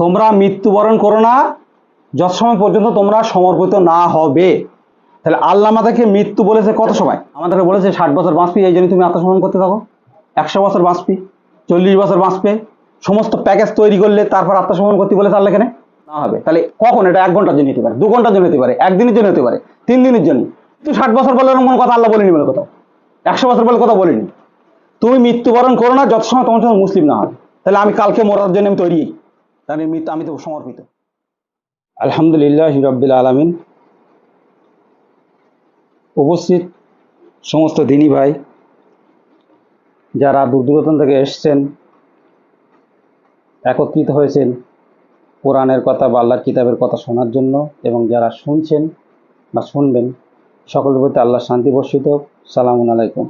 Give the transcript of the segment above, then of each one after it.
তোমরা মৃত্যুবরণ করো না যত সময় পর্যন্ত তোমরা সমর্পিত না হবে। তাহলে আল্লাহ আমাদেরকে মৃত্যু বলেছে কত সময়? আমাদেরকে বলেছে ষাট বছর বাঁচবি, এই জন্য তুমি আত্মসমর্পণ করতে থাকো। একশো বছর বাঁচবি, চল্লিশ বছর বাঁচবে। সমস্ত প্যাকেজ তৈরি করলে তারপর আত্মসমর্পণ করতে বলেছে আল্লাহ এখানে? না হবে। তাহলে কখন? এটা এক ঘণ্টার জন্য হতে পারে, দু ঘণ্টার জন্য হতে পারে, একদিনের জন্য হতে পারে, তিন দিনের জন্য। তুই ষাট বছর বলে কোনো কথা আল্লাহ বলেনি বলে কোথাও? একশো বছর বলে কথা বলিনি। তুমি মৃত্যুবরণ করো না যত সময় তোমার সঙ্গে মুসলিম না হয় তাহলে আমি কালকে মরার জন্য আমি তৈরি। তাহলে মৃত্যু আমি তো সমর্পিত। আলহামদুলিল্লাহ রব্বিল আলমিন। উপস্থিত সমস্ত দিনী ভাই, যারা দূর দূরান্তন থেকে এসছেন, একত্রিত হয়েছেন কোরআনের কথা বা আল্লাহর কিতাবের কথা শোনার জন্য এবং যারা শুনছেন বা শুনবেন, সকলের প্রতি আল্লাহ শান্তি বর্ষিত সালামুন আলাইকুম।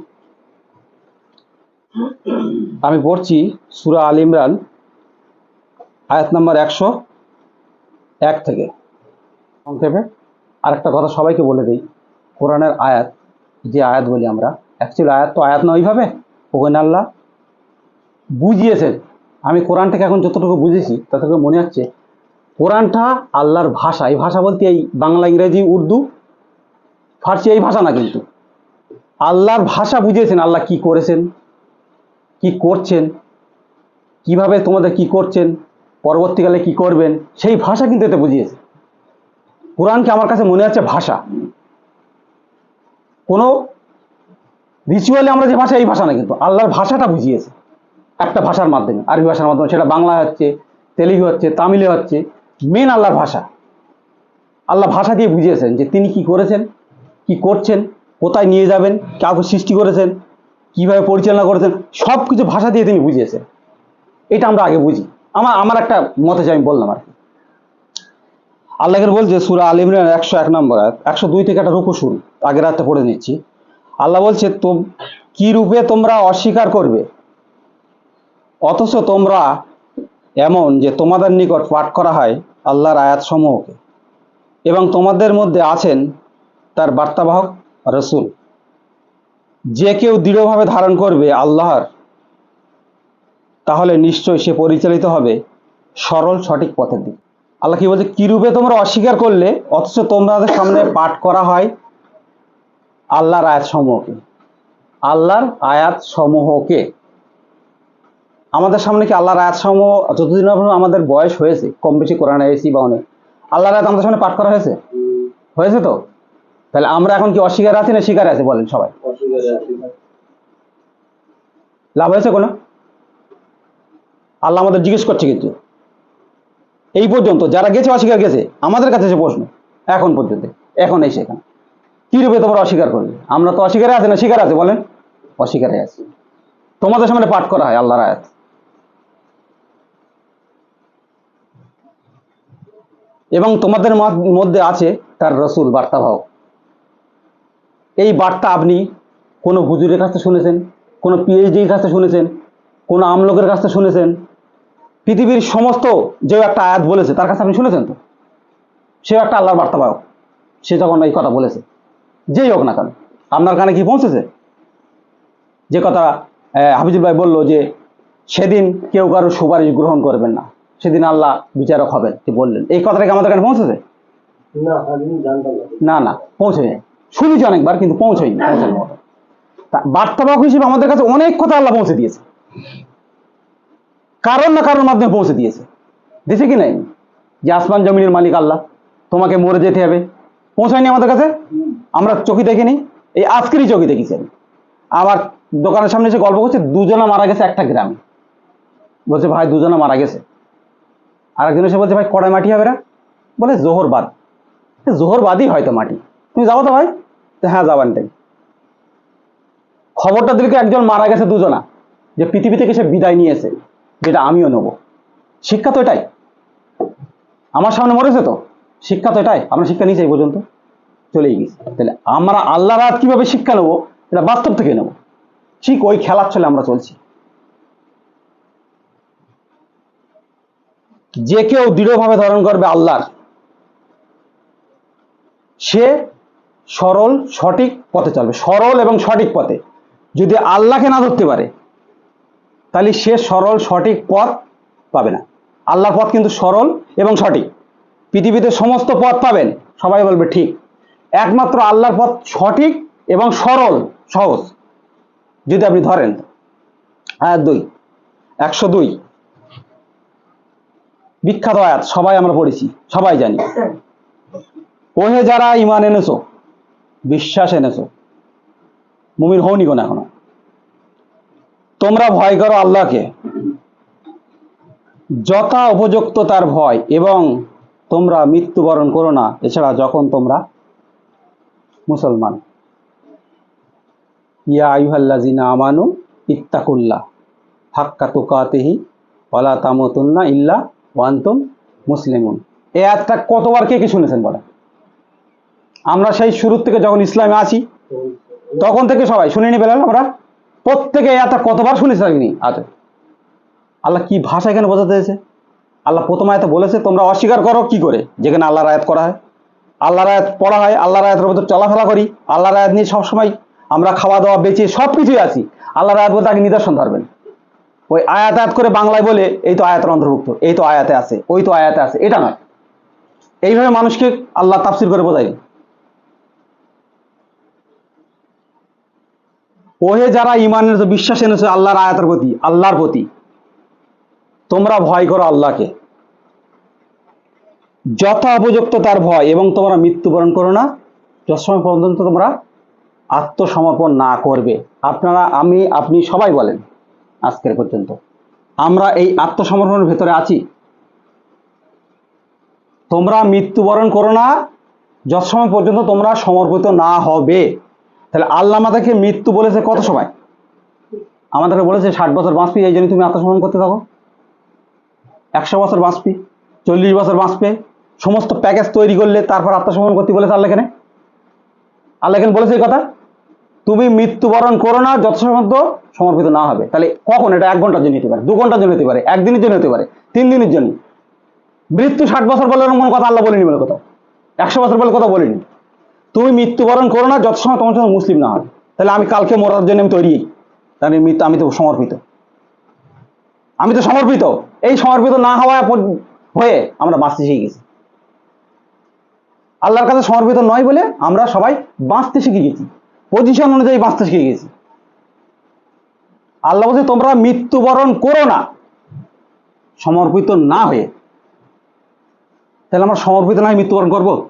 আমি পড়ছি সুরা আল ইমরান। আয়াত নাম্বার একশো এক থেকে। সংক্ষেপে আরেকটা কথা সবাইকে বলে দিই, কোরআনের আয়াত, যে আয়াত বলি আমরা অ্যাকচুয়ালি আয়াত তো আয়াত নয় ওইভাবে, ওখানে আল্লাহ বুঝিয়েছেন। আমি কোরআন থেকে এখন যতটুকু বুঝেছি, ততটুকু মনে হচ্ছে, কোরআনটা আল্লাহর ভাষা, এই ভাষা বলতে এই বাংলা, ইংরেজি, উর্দু, ফার্সি, এই ভাষা না কিন্তু। আল্লাহর ভাষা বুঝিয়েছেন আল্লাহ কি করেছেন, কি করছেন, কীভাবে তোমাদের কি করছেন পরবর্তীকালে কি করবেন? সেই ভাষা কিন্তু এতে বুঝিয়েছে। কোরআনকে আমার কাছে মনে হচ্ছে ভাষা। কোনো রিচুয়ালি আমরা যে ভাষা, এই ভাষা না কিন্তু। আল্লাহর ভাষাটা বুঝিয়েছে। একটা ভাষার মাধ্যমে। আরবি ভাষার মাধ্যমে। সেটা বাংলা হচ্ছে, তেলেগু হচ্ছে, তামিলে হচ্ছে। মেন আল্লাহর ভাষা। আল্লাহ ভাষা দিয়ে বুঝিয়েছেন যে তিনি কি করেছেন, কি করছেন, কোথায় নিয়ে যাবেন, কাউকে সৃষ্টি করেছেন, কীভাবে পরিচালনা করেছেন সব কিছু ভাষা দিয়ে তিনি বুঝিয়েছেন। এটা আমরা আগে বুঝি। আমার আমার একটা মতে যে আমি বললাম আর কি। আল্লাহের বলছে সুরা আল ইমরান একশো এক নম্বর একশো দুই থেকে একটা রুকু শুরু, আগের রাতটা পড়ে নিচ্ছি। আল্লাহ বলছে তো কি রূপে তোমরা অস্বীকার করবে? অথচ তোমরা এমন যে তোমাদের নিকট পাঠ করা হয় আল্লাহর আয়াত সমূহকে এবং তোমাদের মধ্যে আছেন তার বার্তাবাহক রসুল। যে কেউ দৃঢ়ভাবে ধারণ করবে আল্লাহর তাহলে নিশ্চয়ই সে পরিচালিত হবে সরল সঠিক পথের দিকে। আল্লাহ কি বলছে? কি রূপে তোমরা অস্বীকার করলে অথচ তোমাদের সামনে পাঠ করা হয় আল্লাহর আয়াত সমূহকে আল্লাহর আয়াত সমূহকে আমাদের সামনে কি আল্লাহর আয়াত সমূহ যতদিন আমাদের বয়স হয়েছে কম বেশি কোরআন এসি বা অনেক আল্লাহর আয়াত আমাদের সামনে পাঠ করা হয়েছে? হয়েছে তো? তাহলে আমরা এখন কি অস্বীকার আছি না স্বীকার আছে বলেন সবাই। লাভ হয়েছে কোনো? আল্লাহ আমাদের জিজ্ঞেস করছে কিন্তু। এই পর্যন্ত যারা গেছে অস্বীকার গেছে, আমাদের কাছে এসে প্রশ্ন, এখন পর্যন্ত, এখন এসে এখানে। কি রূপে তোমরা অস্বীকার করবে? আমরা তো অস্বীকারে আছে না, স্বীকার আছে, বলেন। অস্বীকারে আছে। তোমাদের সামনে পাঠ করা হয় আল্লাহর আয়াত। এবং তোমাদের মধ্যে আছে তার রসুল বার্তাবাহক এই বার্তা আপনি কোনো হুজুরের কাছ থেকে শুনেছেন, কোনো পিএইচডির কাছ থেকে শুনেছেন, কোনো আমলোকের কাছ থেকে শুনেছেন পৃথিবীর সমস্ত যে একটা আয়াত বলেছে তার কাছে আপনি শুনেছেন তো? সেও একটা আল্লাহর বার্তাবাহক সে যখন এই কথা বলেছে যেই হোক না কেন আপনার কানে কি পৌঁছেছে? যে কথা হাফিজুল ভাই বলল যে সেদিন কেউ কারও সুপারিশ গ্রহণ করবেন না। সেদিন আল্লাহ বিচারক হবেন কি বললেন। এই কথাটা কি আমাদের কানে পৌঁছেছে? না না। পৌঁছে যায় শুনেছি অনেকবার কিন্তু পৌঁছয়নি পৌঁছানোর মতো। তা বার্তাবাহক হিসেবে আমাদের কাছে অনেক কথা আল্লাহ পৌঁছে দিয়েছে। কারণ না কারোর মাধ্যমে পৌঁছে দিয়েছে দিয়েছে কি নাই? যে আসমান জমিনের মালিক আল্লাহ, তোমাকে মরে যেতে হবে। পৌঁছায়নি আমাদের কাছে? আমরা চোখে দেখিনি। এই আজকেরই চোখে দেখেছি আমি আমার দোকানের সামনে এসে গল্প করছে, দুজনা মারা গেছে একটা গ্রামে। বলছে, ভাই, দুজনা মারা গেছে। আর একজন এসে বলছে, ভাই কড়াই মাটি হবে না বলে, জোহর বাদ। জোহর বাদই হয়তো মাটি। তুমি যাব তো ভাই। হ্যাঁ যাবান তাই খবরটা দিলে একজন মারা গেছে দুজনা, যে পৃথিবী থেকে সে বিদায় নিয়েছে। যেটা আমিও নেব। শিক্ষা তো এটাই। আমার সামনে মরেছে তো? শিক্ষা তো এটাই। আমরা শিক্ষা নিয়েছি এই পর্যন্ত। চলেই গেছি। তাহলে আমরা আল্লাহ রাত কীভাবে শিক্ষা নেব, এটা বাস্তব থেকে নেব। ঠিক ওই খেলার চলে আমরা চলছি। যে কেউ দৃঢ়ভাবে ধারণ করবে আল্লাহর, সে সরল, সঠিক পথে চলবে। সরল এবং সঠিক পথে। যদি আল্লাহকে না ধরতে পারে তাহলে সে সরল, সঠিক পথ পাবে না। আল্লাহর পথ কিন্তু সরল এবং সঠিক। পৃথিবীতে সমস্ত পথ পাবেন, সবাই বলবে ঠিক। একমাত্র আল্লাহর পথ সঠিক এবং সরল, সহজ। যদি আপনি ধরেন, আয়াত দুই, একশো দুই। বিখ্যাত আয়াত, সবাই আমরা পড়েছি, সবাই জানি। ওহে যারা ইমান এনেছো, বিশ্বাস এনেছো মুমির হওনি কোন এখনও। তোমরা ভয় করো আল্লাহকে। যথা উপযুক্ত তার ভয় এবং তোমরা মৃত্যুবরণ করো না, এছাড়া যখন তোমরা মুসলমান। ইয়া আইহাল্লাজিনা আমানু ইত্তাকুল্লাহ, হাক্কা তুকাতেহি ওয়ালা তামতুন্না ইল্লা ওয়ান্তুম মুসলিমুন। এই আয়াতটা কতবার কে কি শুনেছেন বলে আমরা সেই শুরুর থেকে যখন ইসলামে আছি, তখন থেকে সবাই, শুনিনি পেলাম আমরা? প্রত্যেকে এত কতবার শুনেছি থাকি আচ্ছা। আল্লাহ কি ভাষা এখানে বোঝাতে হয়েছে আল্লাহ প্রথম আয়াতে বলেছে, তোমরা অস্বীকার করো, কি করে? যেখানে আল্লাহর আয়াত করা হয়। আল্লাহর আয়াত পড়া হয়, আল্লাহর আয়াতের মধ্যে চলাফেরা করি। আল্লাহর আয়াত নিয়ে সবসময় আমরা খাওয়া দাওয়া বেঁচে সব কিছুই আছি। আল্লাহর আয়াত বলতে আগে নিদর্শন ধরবেন। ওই আয়াত আয়াত করে বাংলায় বলে, এই তো আয়াতের অন্তর্ভুক্ত, এই তো আয়াতে আছে, ওই তো আয়াতে আছে। এটা নয়। এইভাবে মানুষকে আল্লাহ তাফসির করে বোঝাই ওহে যারা ইমানের বিশ্বাস এনেছে, আল্লাহর আয়াতের প্রতি, আল্লাহর প্রতি, তোমরা ভয় করো আল্লাহকে। যথা উপযুক্ত তার ভয় এবং তোমরা মৃত্যুবরণ করো না যতসময় পর্যন্ত তোমরা আত্মসমর্পণ না করবে। আপনারা, আমি, আপনি সবাই বলেন, আজকের পর্যন্ত। আমরা এই আত্মসমর্পণের ভেতরে আছি। তোমরা মৃত্যুবরণ করো না যত সময় পর্যন্ত তোমরা সমর্পিত না হবে। তাহলে আল্লাহ আমাদেরকে মৃত্যু বলেছে কত সময়? আমাদেরকে বলেছে ষাট বছর বাঁচবি, এই জন্য তুমি আত্মসমর্পণ করতে থাকো। একশো বছর বাঁচবি, চল্লিশ বছর বাঁচবে, সমস্ত প্যাকেজ তৈরি করলে তারপর আত্মসমর্পণ করতে বলেছে আল্লাহ এখানে। আল্লাহ এখানে বলেছে এই কথা, তুমি মৃত্যুবরণ করো না যত সময় সমর্পিত না হবে। তাহলে কখন? এটা এক ঘণ্টার জন্য হতে পারে, দু ঘণ্টার জন্য হতে পারে, একদিনের জন্য হতে পারে, তিন দিনের জন্য। মৃত্যু ষাট বছর বলে কোনো কথা আল্লাহ বলিনি বলে কথা একশো বছর বলে কথা বলিনি। তুমি মৃত্যুবরণ করো না, যত সময় তোমার সঙ্গে মুসলিম না হয়। তাহলে আমি কালকে মরার জন্য আমি তৈরি। তাহলে মৃত্যু আমি তো সমর্পিত। আমি তো সমর্পিত। এই সমর্পিত না হওয়া হয়ে আমরা বাঁচতে শিখে গেছি। আল্লাহর কাছে সমর্পিত নয় বলে আমরা সবাই বাঁচতে শিখে গেছি। পজিশন অনুযায়ী বাঁচতে শিখে গেছি। আল্লাহ বলছে, তোমরা মৃত্যুবরণ করো না। সমর্পিত না হয়ে। তাহলে আমরা সমর্পিত নয় মৃত্যুবরণ করব?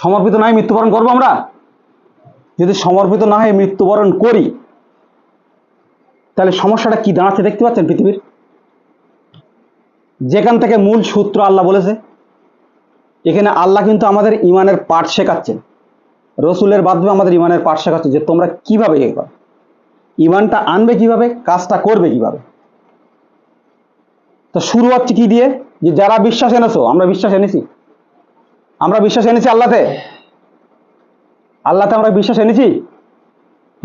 সমর্পিত নয় মৃত্যুবরণ করব আমরা? যদি সমর্পিত না হয়ে মৃত্যুবরণ করি, তাহলে সমস্যাটা কি দাঁড়াচ্ছে দেখতে পাচ্ছেন পৃথিবীর? যেখান থেকে মূল সূত্র আল্লাহ বলেছে, এখানে আল্লাহ কিন্তু আমাদের ইমানের পাঠ শেখাচ্ছেন। রসুলের মাধ্যমে আমাদের ইমানের পাঠ শেখাচ্ছে যে তোমরা কীভাবে এ করো? ইমানটা আনবে কীভাবে? কাজটা করবে কীভাবে? তো শুরু হচ্ছে কি দিয়ে? যে যারা বিশ্বাস এনেছো, আমরা বিশ্বাস এনেছি। আমরা বিশ্বাস এনেছি আল্লাহতে? আল্লাহতে আমরা বিশ্বাস এনেছি?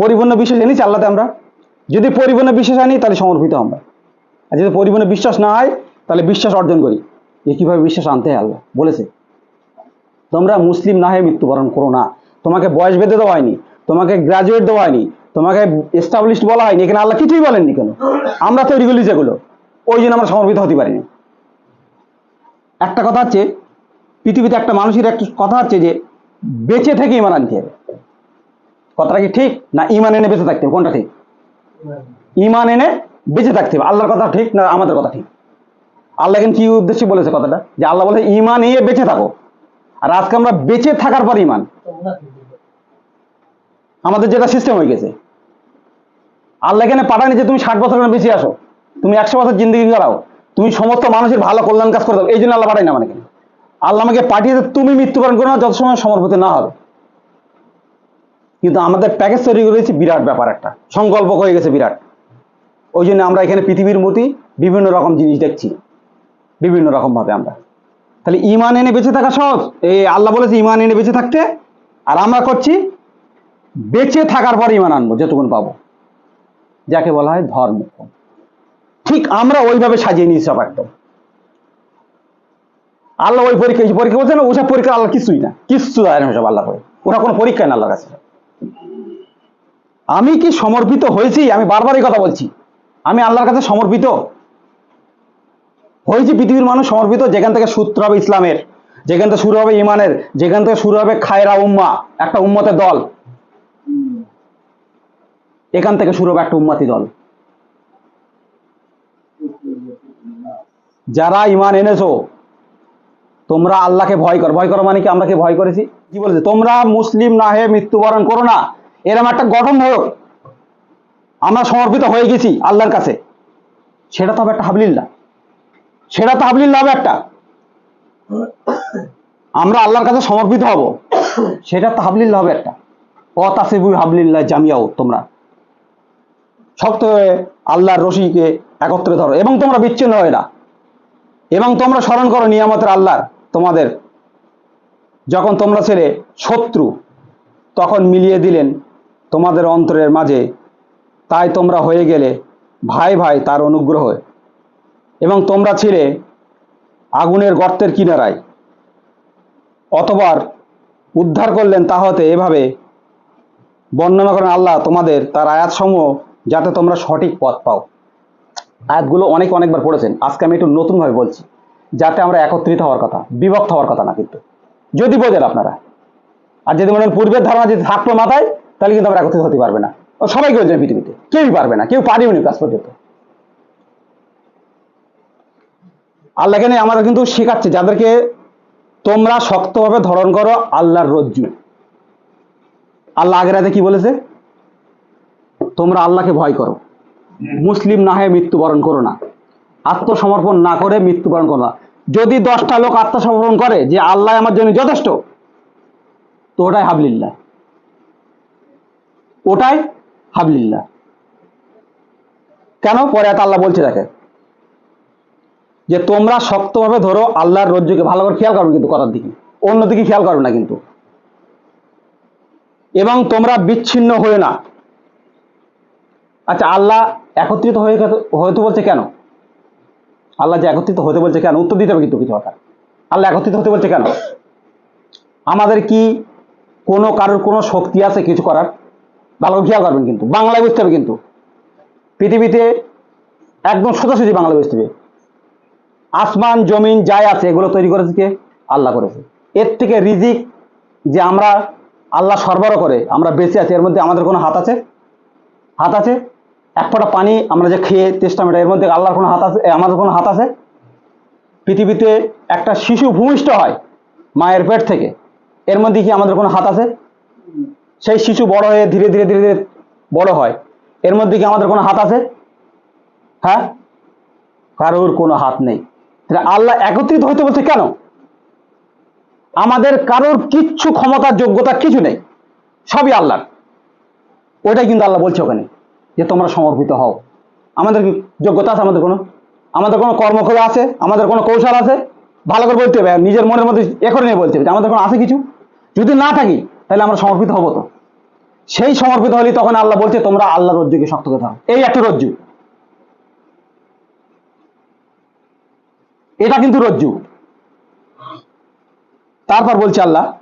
পরিপূর্ণ বিশ্বাস এনেছি আল্লাহতে আমরা? যদি পরিপূর্ণ বিশ্বাস আনি, তাহলে সমর্পিত আমরা। আর যদি পরিপূর্ণ বিশ্বাস না হয়, তাহলে বিশ্বাস অর্জন করি। যে কীভাবে বিশ্বাস আনতে হয় আল্লাহ, বলেছে। তোমরা মুসলিম না হয়ে মৃত্যুবরণ করো না। তোমাকে বয়স বেঁধে দেওয়া হয়নি, তোমাকে গ্রাজুয়েট দেওয়া হয়নি, তোমাকে এস্টাবলিশড বলা হয়নি। এখানে আল্লাহ কিছুই বলেননি কেন? আমরা তৈরি করি যেগুলো। ওই জন্য আমরা সমর্পিত হতে পারিনি। একটা কথা হচ্ছে পৃথিবীতে একটা মানুষের একটা কথা হচ্ছে যে বেঁচে থেকে ইমান আনতে হবে। কথাটা কি ঠিক না ইমান এনে বেঁচে থাকতে হবে? কোনটা ঠিক? ইমান এনে বেঁচে থাকতে হবে। আল্লাহর কথা ঠিক না আমাদের কথা ঠিক? আল্লাহ কিন্তু কি উদ্দেশ্যে বলেছে কথাটা? যে আল্লাহ বলে ইমান নিয়ে বেঁচে থাকো। আর আজকে আমরা বেঁচে থাকার পর ইমান। আমাদের যেটা সিস্টেম হয়ে গেছে। আল্লাহ এখানে পাঠানি যে তুমি ষাট বছর বেঁচে আসো। তুমি একশো বছর জিন্দগি করাও। তুমি সমস্ত মানুষের ভালো কল্যাণ কাজ করে দাও। এই জন্য আল্লাহ পাঠাই না মানে আল্লাহ আমাকে পাঠিয়েছে তুমি মৃত্যুবরণ করো না, যত সময় সমর্পিত না হবে। কিন্তু আমাদের প্যাকেজ তৈরি করেছি, বিরাট ব্যাপার একটা। সংকল্প হয়ে গেছে বিরাট। ওই জন্য আমরা এখানে পৃথিবীর মতি বিভিন্ন রকম জিনিস দেখছি। বিভিন্ন রকম ভাবে আমরা। তাহলে ইমান এনে বেঁচে থাকা সহজ। এই আল্লাহ বলেছে ইমান এনে বেঁচে থাকতে। আর আমরা করছি, বেঁচে থাকার পর ইমান আনব, যেটুকুন পাবো। যাকে বলা হয় ধর্ম। ঠিক আমরা ওইভাবে সাজিয়ে নিয়েছি সব একদম। আল্লাহ ওই পরীক্ষা পরীক্ষা বলছে না, ওসব পরীক্ষা আল্লাহ কিছুই না। কিচ্ছু দেয় না সব আল্লাহ করে ওটা কোনো পরীক্ষা না আল্লাহর কাছে। আমি কি সমর্পিত হয়েছি? আমি বারবার এই কথা বলছি। আমি আল্লাহর কাছে সমর্পিত হয়েছে, পৃথিবীর মানুষ সমর্পিত। যেখান থেকে সূত্র হবে ইসলামের, যেখান থেকে শুরু হবে ইমানের, যেখান থেকে শুরু হবে খায়রা উম্মা, একটা উম্মতের দল। এখান থেকে শুরু হবে একটা উম্মতি দল। যারা ইমান এনেছো তোমরা আল্লাহকে ভয় করো। ভয় করো মানে কি? আমরা কি ভয় করেছি? কি বলেছে? তোমরা মুসলিম না হয়ে মৃত্যুবরণ করো না। এরকম একটা গঠন হোক আমরা সমর্পিত হয়ে গেছি আল্লাহর কাছে। সেটা তো হবে একটা হাবলিল্লাহ। সেটা তো হাবলিল্লাহ হবে একটা। আমরা আল্লাহর কাছে সমর্পিত হব। সেটা তো হাবলিল্লাহ হবে একটা। অতাসিবু হাবলিল্লাহ জামিয়াও তোমরা। শক্ত হয়ে আল্লাহর রশিকে একত্রে ধরো। এবং তোমরা বিচ্ছিন্ন হয় না। এবং তোমরা স্মরণ করো নিয়ামতের আল্লাহর। তোমাদের। যখন তোমরা ছেলে শত্রু, তখন মিলিয়ে দিলেন তোমাদের অন্তরের মাঝে। তাই তোমরা হয়ে গেলে ভাই ভাই তার অনুগ্রহ। এবং তোমরা ছিলে আগুনের গর্তের কিনারায়। অতবার উদ্ধার করলেন তা হতে এভাবে বর্ণনা করেন আল্লাহ তোমাদের তার আয়াতসমূহ যাতে তোমরা সঠিক পথ পাও। আয়াতগুলো অনেক অনেকবার পড়েছেন। আজকে আমি একটু নতুনভাবে বলছি। যাতে আমরা একত্রিত হওয়ার কথা, বিভক্ত হওয়ার কথা না কিন্তু। যদি বোঝেন আপনারা। আর যদি মনে পূর্বের ধারণা যদি থাকল মাথায়, তাহলে কিন্তু আমরা একত্রিত হতে পারবে না। ও সবাই বলছে পৃথিবীতে। কেউই পারবে না। কেউ পারিও নি কাজ পর্যন্ত। আল্লাহ এখানে আমাদের কিন্তু শেখাচ্ছে, যাদেরকে তোমরা শক্তভাবে ধরন করো আল্লাহর রজ্জু। আল্লাহ আগের রাতে কি বলেছে? তোমরা আল্লাহকে ভয় করো। মুসলিম না হয়ে মৃত্যুবরণ করো না। আত্মসমর্পণ না করে মৃত্যুবরণ করো যদি দশটা লোক আত্মসমর্পণ করে যে আল্লাহ আমার জন্য যথেষ্ট, তো ওটাই হাবলিল্লাহ। ওটাই হাবলিল্লাহ। কেন? পরে এত আল্লাহ বলছে, দেখে। যে তোমরা শক্তভাবে ধরো আল্লাহর রজ্জুকে, ভালো করে খেয়াল করবে কিন্তু করার দিকে। অন্যদিকে খেয়াল করবে না কিন্তু। এবং তোমরা বিচ্ছিন্ন হয়ে না। আচ্ছা আল্লাহ একত্রিত হয়ে হয়তো বলছে কেন? আল্লাহ যে একত্রিত হতে বলছে কেন? উত্তর দিতে হবে কিন্তু কিছু কথা। আল্লাহ একত্রিত হতে বলছে কেন? আমাদের কি কোনো কারোর কোনো শক্তি আছে কিছু করার? ভালো খেয়াল করবেন কিন্তু। বাংলায় বুঝতে হবে কিন্তু। পৃথিবীতে একদম সোজাসুজি বাংলা বুঝতে হবে। আসমান, জমিন যাই আছে, এগুলো তৈরি করেছে কে? আল্লাহ করেছে। এর থেকে রিজিক যে আমরা আল্লাহ সরবরাহ করে, আমরা বেঁচে আছি, এর মধ্যে আমাদের কোনো হাত আছে? হাত আছে? এক ফোঁটা পানি আমরা যে খেয়ে চেষ্টা মেটা এর মধ্যে আল্লাহর কোনো হাত আছে আমাদের কোনো হাত আছে? পৃথিবীতে একটা শিশু ভূমিষ্ঠ হয় মায়ের পেট থেকে। এর মধ্যে কি আমাদের কোনো হাত আছে? সেই শিশু বড় হয়ে ধীরে ধীরে ধীরে ধীরে বড় হয়। এর মধ্যে কি আমাদের কোনো হাত আছে? হ্যাঁ? কারোর কোনো হাত নেই। তাহলে আল্লাহ একত্রিত হতে বলছে কেন? আমাদের কারোর কিচ্ছু ক্ষমতা যোগ্যতা কিছু নেই। সবই আল্লাহর। ওইটাই কিন্তু আল্লাহ বলছে ওখানে। যে তোমরা সমর্পিত হও। আমাদের কি যোগ্যতা আছে আমাদের কোনো? আমাদের কোনো কর্মকলা আছে? আমাদের কোনো কৌশল আছে? ভালো করে বলতে হবে, নিজের মনের মধ্যে এ করে নিয়ে বলতে হবে আমাদের কোনো আছে কিছু? যদি না থাকি, তাহলে আমরা সমর্পিত হব তো। সেই সমর্পিত হলে তখন আল্লাহ বলছে, তোমরা আল্লাহ রজ্জুকে শক্ত করে থাকো এই একটা রজ্জু। এটা কিন্তু রজ্জু। তারপর বলছে আল্লাহ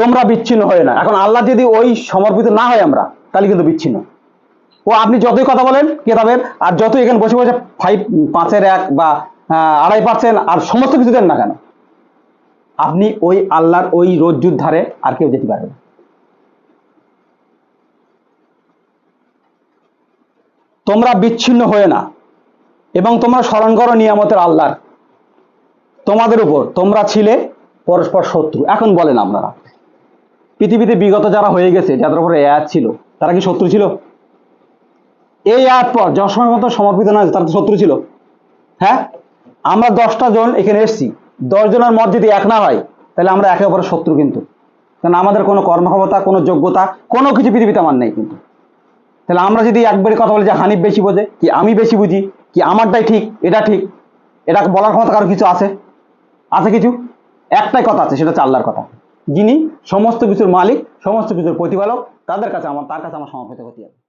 তোমরা বিচ্ছিন্ন হয়ে না। এখন আল্লাহ যদি ওই সমর্পিত না হয় আমরা, তাহলে কিন্তু বিচ্ছিন্ন। ও আপনি যতই কথা বলেন কেতাবের, আর যতই এখানে বসে বসে ফাইভ পাঁচের এক বা আড়াই পার্সেন্ট, আর সমস্ত কিছু দেন না কেন? আপনি ওই আল্লাহর ওই রজ্জুর ধারে আর কেউ যেতে পারবে তোমরা বিচ্ছিন্ন হয়ে না, এবং তোমরা স্মরণ করো নিয়ামতের আল্লাহর। তোমাদের উপর, তোমরা ছিলে পরস্পর শত্রু। এখন বলেন আপনারা পৃথিবীতে বিগত যারা হয়ে গেছে, যাদের উপরে আয়াত ছিল, তারা কি শত্রু ছিল? এই আয়াত পর যার সময় মতো সমর্পিত না, তারা তো শত্রু ছিল। হ্যাঁ? আমরা দশটা জন এখানে এসেছি। দশ জনের মত যদি এক না হয়, তাহলে আমরা একে অপরের শত্রু কিন্তু। কারণ আমাদের কোনো কর্মক্ষমতা, কোনো যোগ্যতা, কোনো কিছু পৃথিবীতে আমার নেই কিন্তু। তাহলে আমরা যদি একবারে কথা বলি যে হানিফ বেশি বোঝে, কি আমি বেশি বুঝি, কি আমারটাই ঠিক, এটা ঠিক, এটা বলার ক্ষমতা কারও কিছু আছে? আছে কিছু? একটাই কথা আছে, সেটা হচ্ছে আল্লাহর কথা। যিনি সমস্ত কিছুর মালিক, সমস্ত কিছুর প্রতিপালক, তাদের কাছে আমার তার কাছে আমার সমর্পিত হতে হবে